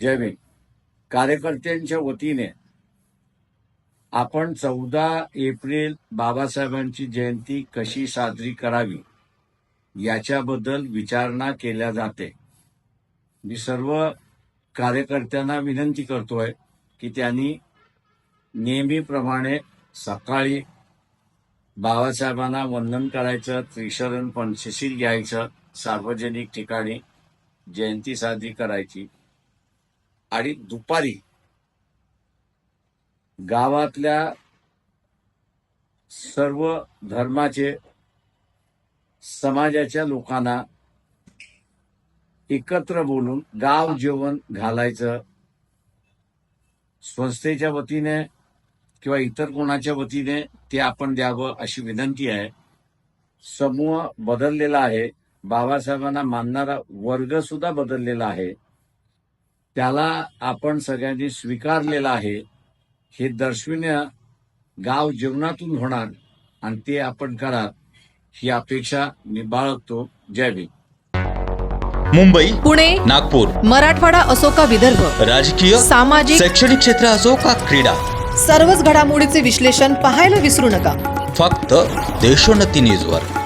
जय भीम. कार्यकर्त्यांच्या वतीने आपण चौदा एप्रिल बाबासाहेबांची जयंती कशी साजरी करावी याच्याबद्दल विचारणा केल्या जाते. मी सर्व कार्यकर्त्यांना विनंती करतोय की त्यांनी नेहमीप्रमाणे सकाळी बाबासाहेबांना वंदन करायचं त्रिशरण पंचशील घ्यायचं सार्वजनिक ठिकाणी जयंती साजरी करायची. आणि दुपारी गावातल्या सर्व धर्माचे समाजाच्या लोकांना एकत्र बोलून गाव जेवण घालायचं. संस्थेच्या वतीने किंवा इतर कोणाच्या वतीने ते आपण द्यावं अशी विनंती आहे. समूह बदललेला आहे. बाबासाहेबांना मानणारा वर्ग सुद्धा बदललेला आहे. त्याला आपण सगळ्यांनी स्वीकारलेला आहे. हे दर्शविणं गाव जीवनातून होणार आणि ते आपण करा ही अपेक्षा मी बाळगतो. जय भीम. मुंबई पुणे नागपूर मराठवाडा असो का विदर्भ? राजकीय सामाजिक शैक्षणिक क्षेत्र असो का क्रीडा? सर्वच घडामोडीचे विश्लेषण पाहायला विसरू नका. फक्त देशोन्नती न्यूजवर.